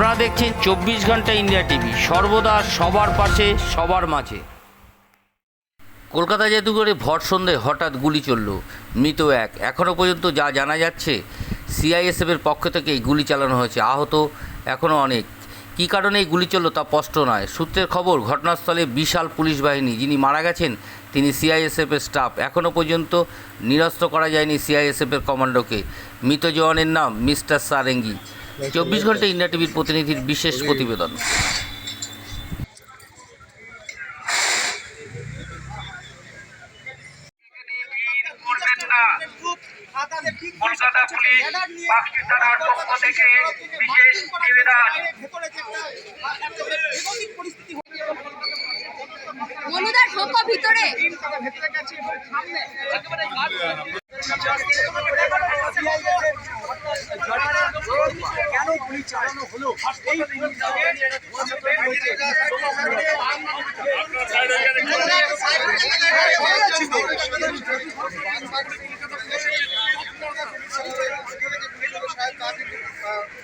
আপনারা দেখছেন চব্বিশ ঘণ্টা ইন্ডিয়া টিভি। সর্বদা সবার পাশে, সবার মাঝে। কলকাতা জাদুঘরে ভর সন্ধ্যায় হঠাৎ গুলি চলল, মৃত এক। এখনও পর্যন্ত যা জানা যাচ্ছে সিআইএসএফের পক্ষ থেকে এই গুলি চালানো হয়েছে। আহত এখনও অনেক। কী কারণে এই গুলি চলল তা স্পষ্ট নয়। সূত্রের খবর, ঘটনাস্থলে বিশাল পুলিশ বাহিনী, যিনি মারা গেছেন, তিনি সিআইএসএফের স্টাফ এখনও পর্যন্ত নিরস্ত করা যায়নি সিআইএসএফের কমান্ডোকে। মৃত জওয়ানের নাম মিস্টার সারেঙ্গি। চব্বিশ ঘণ্টা ইন্ডিয়া টিভির প্রতিনিধির বিশেষ প্রতিবেদন। কলকাতা পুলিশ থানার পক্ষ থেকে বিশেষ নিবেদন। ঢোকো ভিতরে কেন গুলি চালানো হলো এই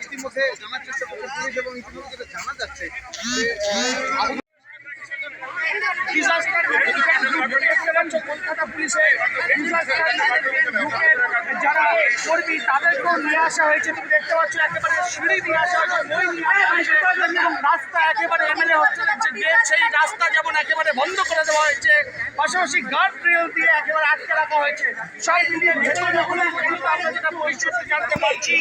ইতিমধ্যে জানার চেষ্টা করছে পুলিশ এবং ইতিমধ্যে যেটা জানা যাচ্ছে যে কলকাতা পুলিশের যারা কর্মী তাদেরকেও নিয়ে আসা হয়েছে। তুমি দেখতে পাচ্ছ একেবারে সিঁড়ি নিয়ে আসা হয়েছে। রাস্তা একেবারে এমএলএ হচ্ছে সেই রাস্তা যেমন একেবারে বন্ধ করে দেওয়া হয়েছে পাশাপাশি গার্ড রেল দিয়ে একেবারে আটকে রাখা হয়েছে। সব মিলিয়ে ভেতরে আমরা যেটা পরিস্থিতি জানতে পারছি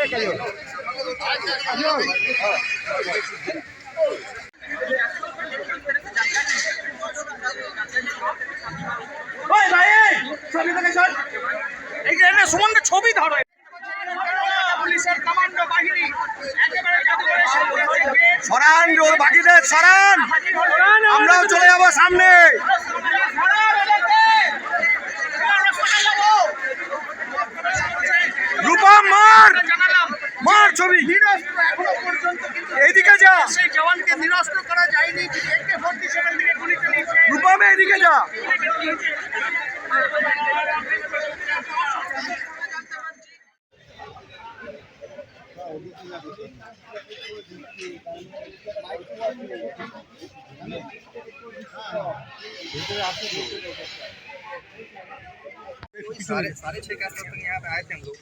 ভাই এই, ছবি ধরো। পুলিশের কমান্ডো বাহিনী। একেবারে বাকিদের সরান। আমরাও চলে যাব সামনে। রূপম এইদিকে যা साढ़े साढ़े छः के आसपास तक यहाँ पे आए थे हम लोग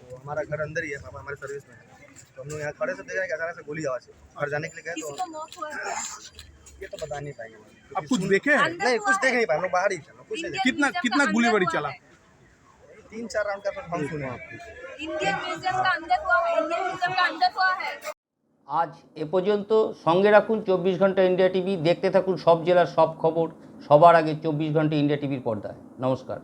तो हमारा घर अंदर ही है पापा हमारे सर्विस में है तो हम लोग यहाँ खड़े से देख रहे हैं कि अचानक से गोली आवाज है घर जाने के लिए गए किसी तो को मौत हुआ है ये तो बता नहीं पाएंगे हम। आप कुछ देखे हैं अंदर नहीं हुआ कुछ देख है। नहीं पाए हम लोग बाहर ही थे हम लोग कुछ नहीं देखे। कितना म्यूजियम कितना का गोली अंदर बारी हुआ चला है। तीन चार राउंड का तो हम सुने हैं इंडियन म्यूजियम का अंदर हुआ है इंडियन म्यूजियम का अंदर हुआ है আজ এ পর্যন্ত সঙ্গে রাখুন চব্বিশ ঘন্টা ইন্ডিয়া টিভি দেখতে থাকুন সব জেলার সব খবর সবার আগে চব্বিশ ঘন্টা ইন্ডিয়া টিভির পর্দায় নমস্কার